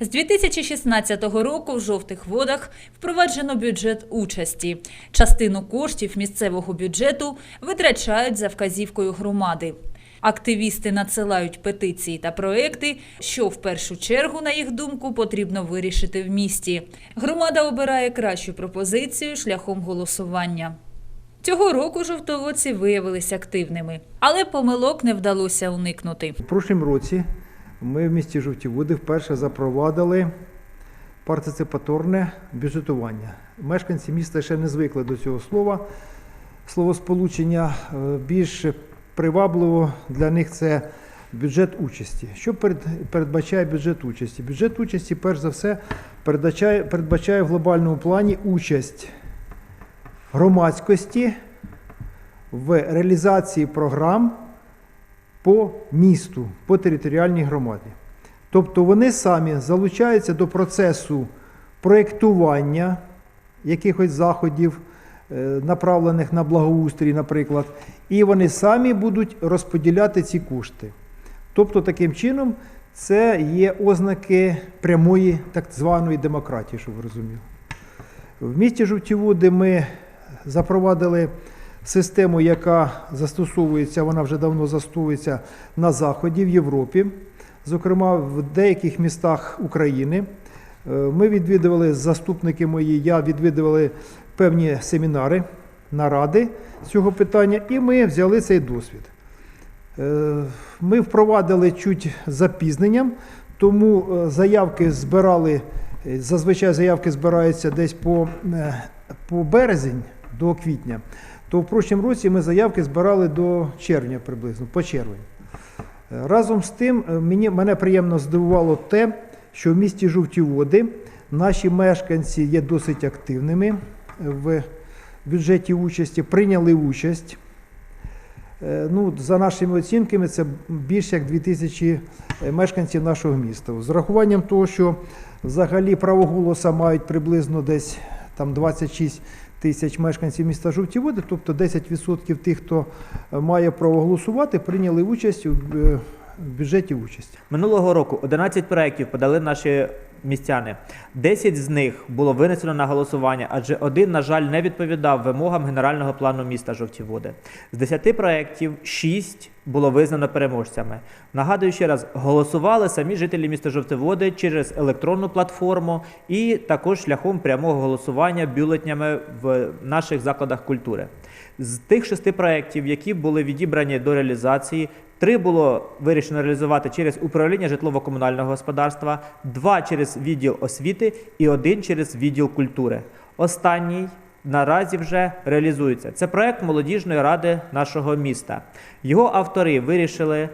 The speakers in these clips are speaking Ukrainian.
З 2016 року в жовтих водах впроваджено бюджет участі. Частину коштів місцевого бюджету витрачають за вказівкою громади. Активісти надсилають петиції та проекти, що в першу чергу, на їх думку, потрібно вирішити в місті. Громада обирає кращу пропозицію шляхом голосування. Цього року жовтоводці виявилися активними, але помилок не вдалося уникнути. У прошлому році ми в місті Жовті Води вперше запровадили партиципаторне бюджетування. Мешканці міста ще не звикли до цього слова. Словосполучення е, більш привабливо для них це бюджет участі. Що передбачає бюджет участі? Бюджет участі, перш за все, передбачає, передбачає в глобальному плані участь громадськості в реалізації програм по місту, по територіальній громаді. Тобто вони самі залучаються до процесу проєктування якихось заходів, е, направлених на благоустрій, наприклад, і вони самі будуть розподіляти ці кошти. Тобто, таким чином, це є ознаки прямої так званої демократії, щоб ви розуміли. В місті Жовтіводи ми запровадили систему, яка застосовується, вона вже давно застосовується на Заході, в Європі, зокрема в деяких містах України. Е, Ми відвідували, заступники мої, я відвідували певні семінари, наради цього питання, і ми взяли цей досвід. Е, Ми впровадили чуть запізненням, тому е, заявки збирали, зазвичай заявки збираються десь по, по березень до квітня. То в прошлому році ми заявки збирали до червня приблизно, по червень. Е, Разом з тим, е, мені, мене приємно здивувало те, що в місті Жовті Води наші мешканці є досить активними в бюджеті участі, прийняли участь. Е, Ну, за нашими оцінками, це більше як 2000 мешканців нашого міста. З рахуванням того, що взагалі право голоса мають приблизно десь там 26 тисяч мешканців міста Жовті Води, тобто 10% тих, хто е, має право голосувати, прийняли участь у е, бюджеті участі. Минулого року 11 проєктів подали наші містяни. 10 з них було винесено на голосування, адже один, на жаль, не відповідав вимогам генерального плану міста Жовті Води. З 10 проєктів 6 було визнано переможцями. Нагадую ще раз, голосували самі жителі міста Жовтеводи через електронну платформу і також шляхом прямого голосування бюлетнями в наших закладах культури. З тих шести проєктів, які були відібрані до реалізації, три було вирішено реалізувати через управління житлово-комунального господарства, два через відділ освіти і один через відділ культури. Останній наразі вже реалізується. Це проект молодіжної ради нашого міста. Його автори вирішили,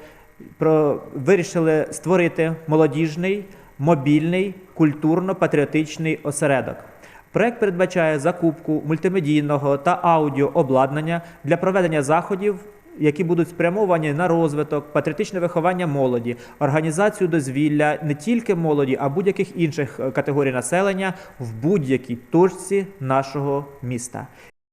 про, вирішили створити молодіжний, мобільний, культурно-патріотичний осередок. Проект передбачає закупку мультимедійного та аудіообладнання для проведення заходів, які будуть спрямовані на розвиток, патріотичне виховання молоді, організацію дозвілля не тільки молоді, а будь-яких інших е, категорій населення в будь-якій точці нашого міста.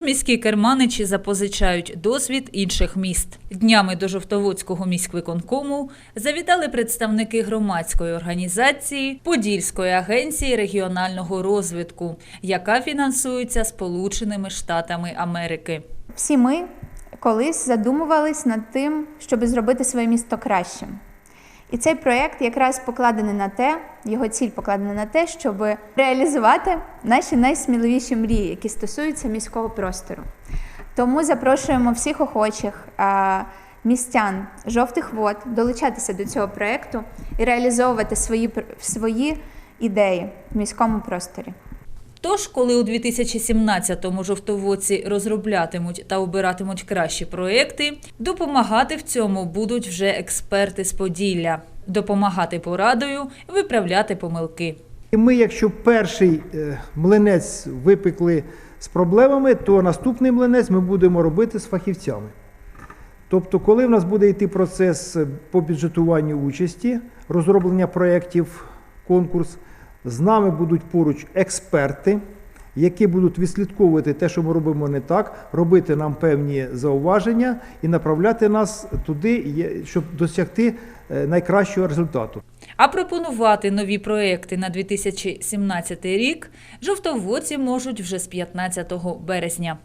Міські керманичі запозичають досвід інших міст. Днями до Жовтоводського міськвиконкому завітали представники громадської організації Подільської агенції регіонального розвитку, яка фінансується Сполученими Штатами Америки. Всі ми колись задумувались над тим, щоб зробити своє місто кращим. І цей проєкт якраз покладений на те, його ціль покладена на те, щоб реалізувати наші найсміливіші мрії, які стосуються міського простору. Тому запрошуємо всіх охочих містян жовтих вод долучатися до цього проєкту і реалізовувати свої, свої ідеї в міському просторі. Тож, коли у 2017-му жовтоводці розроблятимуть та обиратимуть кращі проекти, допомагати в цьому будуть вже експерти з Поділля, допомагати порадою, виправляти помилки. І ми, якщо перший е, млинець випекли з проблемами, то наступний млинець ми будемо робити з фахівцями. Тобто, коли в нас буде йти процес е, по бюджетуванню участі, розроблення проєктів, конкурс, з нами будуть поруч експерти, які будуть відслідковувати те, що ми робимо не так, робити нам певні зауваження і направляти нас туди, щоб досягти е, найкращого результату. А пропонувати нові проекти на 2017 рік жовтоводці можуть вже з 15 березня.